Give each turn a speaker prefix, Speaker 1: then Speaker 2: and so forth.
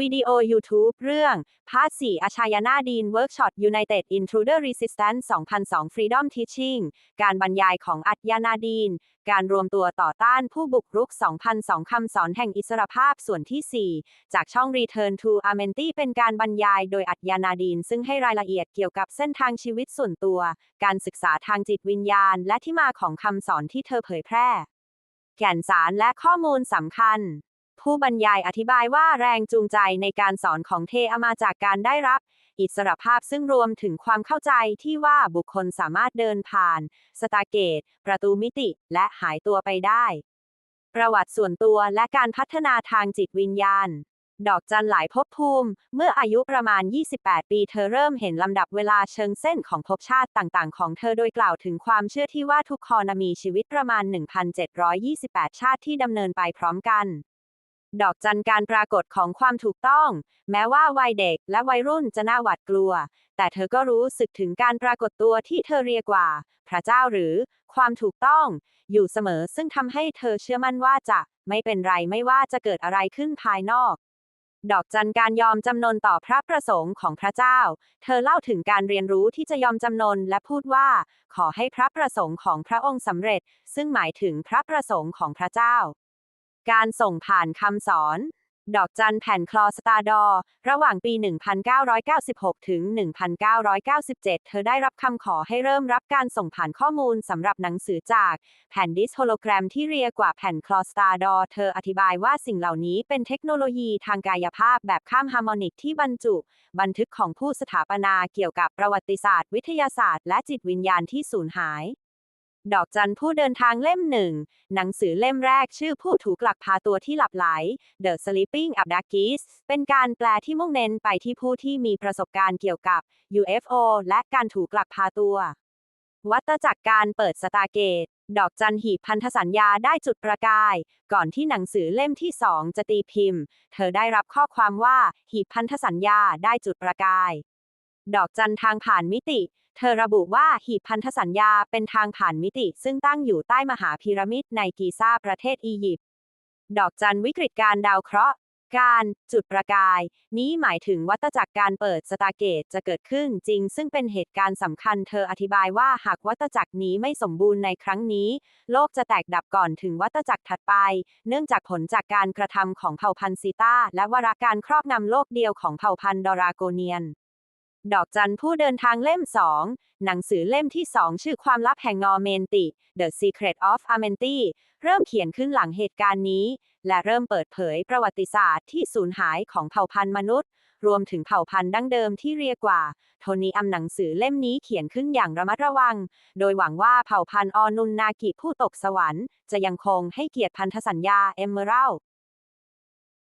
Speaker 1: วิดีโอ YouTube เรื่อง พาร์ท4อาชายนาดีนเวิร์กช็อป United Intruder Resistance 2002 Freedom Teaching การบรรยายของอัจยานาดีน การรวมตัวต่อต้านผู้บุกรุก 2002 คำสอนแห่งอิสรภาพส่วนที่ 4 จากช่อง Return to Amenti เป็นการบรรยายโดยอัจยานาดีน ซึ่งให้รายละเอียดเกี่ยวกับเส้นทางชีวิตส่วนตัว การศึกษาทางจิตวิญญาณ และที่มาของคำสอนที่เธอเผยแพร่ แก่นสารและข้อมูลสำคัญ ผู้บรรยายอธิบายว่าแรงจูงใจในการสอนของเทอามาจากการได้รับ อิสรภาพซึ่งรวมถึงความเข้าใจที่ว่าบุคคลสามารถเดินผ่าน สตาเกต ประตูมิติ และหายตัวไปได้ ประวัติส่วนตัวและการพัฒนาทางจิตวิญญาณ ดอกจันหลายภพภูมิ เมื่ออายุประมาณ 28 ปีเธอเริ่มเห็นลำดับเวลาเชิงเส้นของภพชาติต่างๆ ของเธอโดยกล่าวถึงความเชื่อที่ว่าทุกคนมีชีวิตประมาณ 1,728 ชาติที่ดำเนินไปพร้อมกัน ดอกจันการปรากฏของความถูกต้อง แม้ว่าวัยเด็กและวัยรุ่นจะน่าหวาดกลัว แต่เธอก็รู้สึกถึงการปรากฏตัวที่เธอเรียกว่า พระเจ้าหรือ ความถูกต้อง อยู่เสมอซึ่งทำให้เธอเชื่อมั่นว่าจะไม่เป็นไรไม่ว่าจะเกิดอะไรขึ้นภายนอก ดอกจันการยอมจำนนต่อพระประสงค์ของพระเจ้า เธอเล่าถึงการเรียนรู้ที่จะยอมจำนนและพูดว่า ขอให้พระประสงค์ของพระองค์สำเร็จ ซึ่งหมายถึงพระประสงค์ของพระเจ้า การส่งผ่านคำสอน ดอกจันแผ่นคลอสตาดอ ระหว่างปี 1996 ถึง 1997 เธอได้รับคำขอให้เริ่มรับการส่งผ่านข้อมูลสำหรับหนังสือจากแผ่นดิสโฮโลแกรมที่เรียกว่าแผ่นคลอสตาดอ เธออธิบายว่าสิ่งเหล่านี้เป็นเทคโนโลยีทางกายภาพแบบข้ามฮาร์โมนิกที่บรรจุ บันทึกของผู้สถาปนาเกี่ยวกับประวัติศาสตร์ วิทยาศาสตร์ และจิตวิญญาณที่สูญหาย ดอกจันผู้เดินทางเล่มหนึ่ง หนังสือเล่มแรกชื่อผู้ถูกลักพาตัวที่หลับไหล The Sleeping Abductees เป็นการแปลที่มุ่งเน้นไปที่ผู้ที่มีประสบการณ์เกี่ยวกับ UFO และการถูกลักพาตัว วัตจักรการเปิดสตาร์เกต ดอกจันหีบพันธสัญญาได้จุดประกาย ก่อนที่หนังสือเล่มที่สองจะตีพิมพ์ เธอได้รับข้อความว่าหีบพันธสัญญาได้จุดประกาย ดอกจันทางผ่านมิติ เธอระบุว่าหีบพันธสัญญาเป็นทางผ่านมิติ ซึ่งตั้งอยู่ใต้มหาพีระมิดในกีซ่าประเทศอียิปต์ ดอกจันวิกฤตการดาวเคราะห์ การจุดประกาย นี้หมายถึงวัตจักรการเปิดสตาร์เกตจะเกิดขึ้นจริง ซึ่งเป็นเหตุการณ์สำคัญ เธออธิบายว่าหากวัตจักรนี้ไม่สมบูรณ์ในครั้งนี้ โลกจะแตกดับก่อนถึงวัตจักรถัดไป เนื่องจากผลจากการกระทำของเผ่าพันธุ์ซีตาและวาระการครอบงำโลกเดียวของเผ่าพันธุ์ดอราโกเนียน ดอกจันผู้เดินทางเล่ม2หนังสือเล่มที่2ชื่อความลับแห่งงอเมนติ The Secret of Amenti เริ่มเขียนขึ้นหลังเหตุการณ์นี้ และเริ่มเปิดเผยประวัติศาสตร์ที่สูญหายของเผ่าพันธุ์มนุษย์ รวมถึงเผ่าพันธุ์ดั้งเดิมที่เรียกว่า โทนีอัมหนังสือเล่มนี้เขียนขึ้นอย่างระมัดระวัง โดยหวังว่าเผ่าพันธุ์ออนุนนากิผู้ตกสวรรค์ จะยังคงให้เกียรติพันธสัญญาเอมเมอรัล